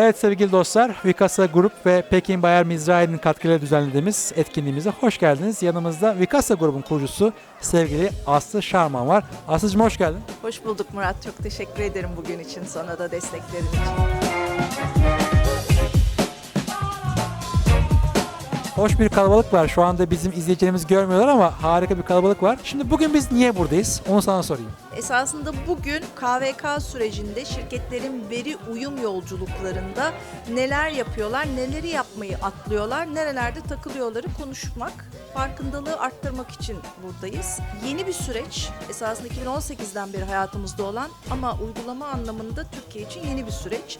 Evet sevgili dostlar, Vikasa Grup ve Pekin Bayer Mizrahi'nin katkılarıyla düzenlediğimiz etkinliğimize hoş geldiniz. Yanımızda Vikasa Grubun kurucusu sevgili Aslı Şarman var. Aslıcığım hoş geldin. Hoş bulduk Murat. Çok teşekkür ederim bugün için. Sana da desteklerin için. Hoş bir kalabalık var. Şu anda bizim izleyicilerimiz görmüyorlar ama harika bir kalabalık var. Şimdi bugün biz niye buradayız? Onu sana sorayım. Esasında bugün KVK sürecinde şirketlerin veri uyum yolculuklarında neler yapıyorlar, neleri yapmayı atlıyorlar, nerelerde takılıyorları konuşmak, farkındalığı arttırmak için buradayız. Yeni bir süreç, esasında 2018'den beri hayatımızda olan ama uygulama anlamında Türkiye için yeni bir süreç.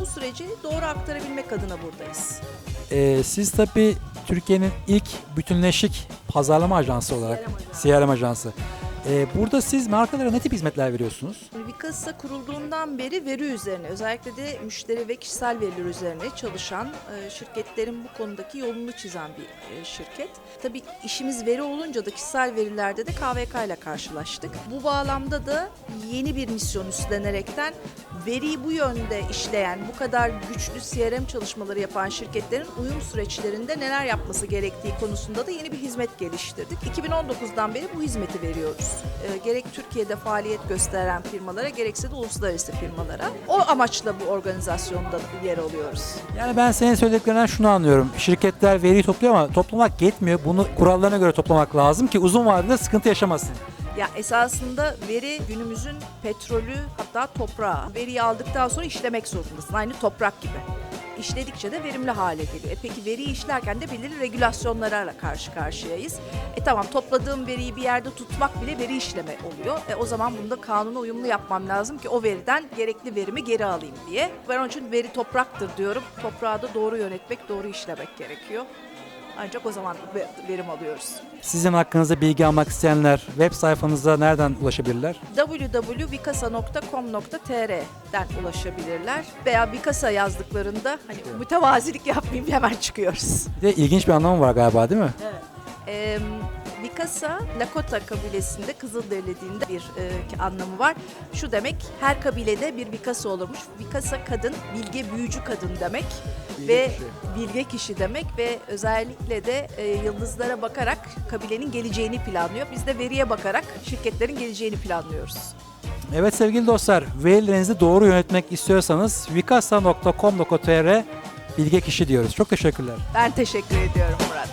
Bu süreci doğru aktarabilmek adına buradayız. Ee, siz tabii Türkiye'nin ilk bütünleşik pazarlama ajansı olarak, CRM ajansı. CRM ajansı. Ee, burada siz markalara ne tip hizmetler veriyorsunuz? Vikasa kurulduğundan beri veri üzerine özellikle de müşteri ve kişisel veriler üzerine çalışan e, şirketlerin bu konudaki yolunu çizen bir e, şirket. Tabii işimiz veri olunca da kişisel verilerde de KVK ile karşılaştık. Bu bağlamda da yeni bir misyon üstlenerekten veriyi bu yönde işleyen, bu kadar güçlü CRM çalışmaları yapan şirketlerin uyum süreçlerinde neler yapması gerektiği konusunda da yeni bir hizmet geliştirdik. 2019'dan beri bu hizmeti veriyoruz. E, gerek Türkiye'de faaliyet gösteren firmalara gerekse de uluslararası firmalara. O amaçla bu organizasyonda yer alıyoruz. Yani ben senin söylediklerinden şunu anlıyorum. Şirketler veriyi topluyor ama toplamak yetmiyor. Bunu kurallarına göre toplamak lazım ki uzun vadede sıkıntı yaşamasın. Ya esasında veri günümüzün petrolü hatta toprağı. Veriyi aldıktan sonra işlemek zorundasın. Aynı toprak gibi. İşledikçe de verimli hale geliyor. E peki veriyi işlerken de belirli regülasyonlarla karşı karşıyayız. E tamam topladığım veriyi bir yerde tutmak bile veri işleme oluyor. E o zaman bunu da kanuna uyumlu yapmam lazım ki o veriden gerekli verimi geri alayım diye. Ben onun için veri topraktır diyorum. Toprağı da doğru yönetmek, doğru işlemek gerekiyor. Ancak o zaman ve- verim alıyoruz. Sizin hakkınızda bilgi almak isteyenler web sayfanıza nereden ulaşabilirler? www.vikasa.com.tr'den ulaşabilirler veya Vikasa yazdıklarında hani mütevazilik yapmayayım hemen çıkıyoruz. Bir de ilginç bir anlamı var galiba değil mi? Ee, Vikasa, Lakota kabilesinde Kızılderili bir e, anlamı var. Şu demek, her kabilede bir Vikasa olurmuş. Vikasa kadın, bilge büyücü kadın demek ve bilge kişi demek ve özellikle de e, yıldızlara bakarak kabilenin geleceğini planlıyor. Biz de veriye bakarak şirketlerin geleceğini planlıyoruz. Evet sevgili dostlar, verilerinizi doğru yönetmek istiyorsanız vikasa.com.tr bilge kişi diyoruz. Çok teşekkürler. Ben teşekkür ediyorum Murat.